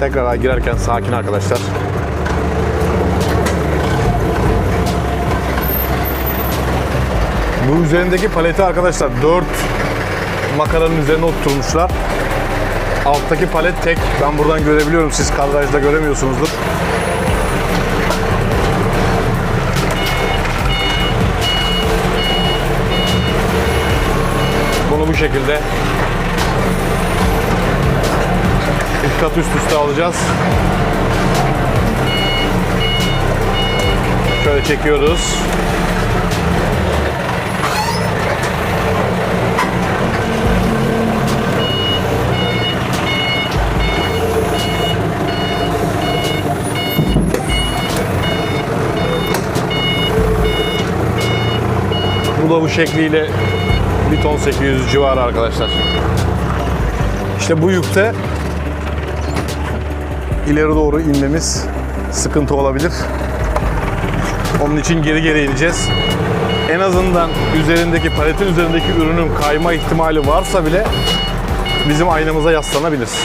Tekrar girerken sakin arkadaşlar. Bu üzerindeki paleti arkadaşlar 4 makaranın üzerine oturmuşlar. Alttaki palet tek. Ben buradan görebiliyorum. Siz kadrajda göremiyorsunuzdur. Bunu bu şekilde kat üst üste alacağız. Şöyle çekiyoruz. Bu da bu şekliyle 1 ton 800 civarı arkadaşlar. İşte bu yükte ileri doğru inmemiz sıkıntı olabilir. Onun için geri geri ineceğiz. En azından üzerindeki paletin üzerindeki ürünün kayma ihtimali varsa bile bizim aynamıza yaslanabiliriz.